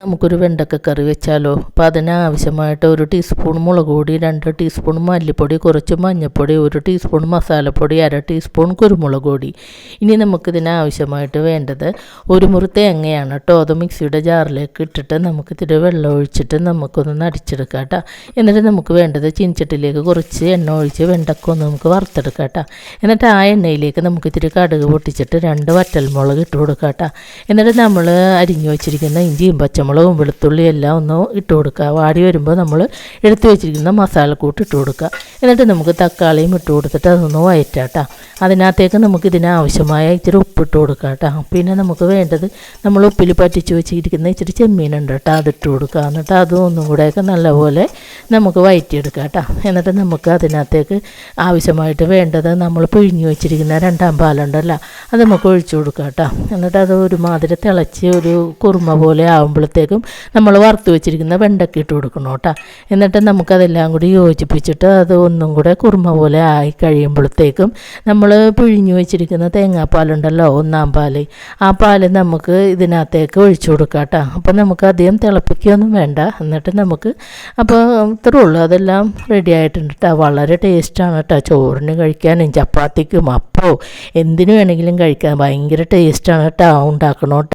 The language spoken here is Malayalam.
നമുക്കൊരു വെണ്ടക്ക കറി വെച്ചാലോ? അപ്പോൾ അതിനാവശ്യമായിട്ട് ഒരു ടീസ്പൂൺ മുളക് പൊടി രണ്ട് ടീസ്പൂൺ മല്ലിപ്പൊടി കുറച്ച് മഞ്ഞൾപ്പൊടി ഒരു ടീസ്പൂൺ മസാലപ്പൊടി അര ടീസ്പൂൺ കുരുമുളക് പൊടി. ഇനി നമുക്കിതിനാവശ്യമായിട്ട് വേണ്ടത് ഒരു മുറി തേങ്ങയാണ് കേട്ടോ. അത് മിക്സിയുടെ ജാറിലേക്ക് ഇട്ടിട്ട് നമുക്ക് വെള്ളം ഒഴിച്ചിട്ട് നമുക്കൊന്ന് അടിച്ചെടുക്കാം കേട്ടോ. എന്നിട്ട് നമുക്ക് വേണ്ടത് ചീനിച്ചട്ടിലേക്ക് കുറച്ച് എണ്ണ ഒഴിച്ച് വെണ്ടക്ക ഒന്ന് നമുക്ക് വറുത്തെടുക്കാം കേട്ടോ. എന്നിട്ട് ആ എണ്ണയിലേക്ക് നമുക്കിത്തിരി കടുക് പൊട്ടിച്ചിട്ട് രണ്ട് വറ്റൽമുളക് ഇട്ട് കൊടുക്കാം കേട്ടോ. എന്നിട്ട് നമ്മൾ അരിഞ്ഞു വെച്ചിരിക്കുന്ന ഇഞ്ചിയും പച്ചമുളകും വെളുത്തുള്ളിയും എല്ലാം ഒന്ന് ഇട്ട് കൊടുക്കുക. വാടി വരുമ്പോൾ നമ്മൾ എടുത്തു വെച്ചിരിക്കുന്ന മസാലക്കൂട്ട് ഇട്ട് കൊടുക്കുക. എന്നിട്ട് നമുക്ക് തക്കാളിയും ഇട്ട് കൊടുത്തിട്ട് അതൊന്ന് വയറ്റാട്ടോ. അതിനകത്തേക്ക് നമുക്ക് ഇതിനാവശ്യമായ ഇച്ചിരി ഉപ്പിട്ട് കൊടുക്കാം കേട്ടോ പിന്നെ നമുക്ക് വേണ്ടത് നമ്മൾ ഉപ്പിൽ പറ്റിച്ച് വെച്ചിരിക്കുന്ന ഇച്ചിരി ചെമ്മീനുണ്ട് കേട്ടോ അതിട്ട് കൊടുക്കുക എന്നിട്ട് അതും ഒന്നും കൂടെയൊക്കെ നല്ലപോലെ നമുക്ക് വയറ്റിയെടുക്കാം കേട്ടോ എന്നിട്ട് നമുക്ക് അതിനകത്തേക്ക് ആവശ്യമായിട്ട് വേണ്ടത് നമ്മൾ പിഴിഞ്ഞു വെച്ചിരിക്കുന്ന രണ്ടാം പാലുണ്ടല്ലോ അത് നമുക്ക് ഒഴിച്ചു കൊടുക്കാം കേട്ടോ എന്നിട്ട് അത് ഒരുമാതിരി തിളച്ച് ഒരു കുറുമ പോലെ ആകുമ്പോഴത്തേക്കും നമ്മൾ വറുത്ത് വെച്ചിരിക്കുന്ന വെണ്ടക്ക ഇട്ട് കൊടുക്കണം കേട്ടോ എന്നിട്ട് നമുക്കതെല്ലാം കൂടി യോജിപ്പിച്ചിട്ട് അത് ഒന്നും കൂടെ കുറുമ പോലെ ആയി കഴിയുമ്പോഴത്തേക്കും നമ്മൾ പിഴിഞ്ഞു വെച്ചിരിക്കുന്ന തേങ്ങാപ്പാലുണ്ടല്ലോ ഒന്നാം പാൽ ആ പാൽ നമുക്ക് ഇതിനകത്തേക്ക് ഒഴിച്ചു കൊടുക്കാം കേട്ടോ. അപ്പോൾ നമുക്ക് അധികം തിളപ്പിക്കുകയൊന്നും വേണ്ട. എന്നിട്ട് നമുക്ക് അപ്പോൾ ഇത്രേ ഉള്ളൂ. അതെല്ലാം റെഡി ആയിട്ടുണ്ട് കേട്ടോ. വളരെ ടേസ്റ്റാണ് കേട്ടോ. ചോറിന് കഴിക്കാനും ചപ്പാത്തിക്കും അപ്പോ എന്തിനു വേണമെങ്കിലും കഴിക്കാൻ ഭയങ്കര ടേസ്റ്റാണ് കേട്ടോ. ഉണ്ടാക്കണോ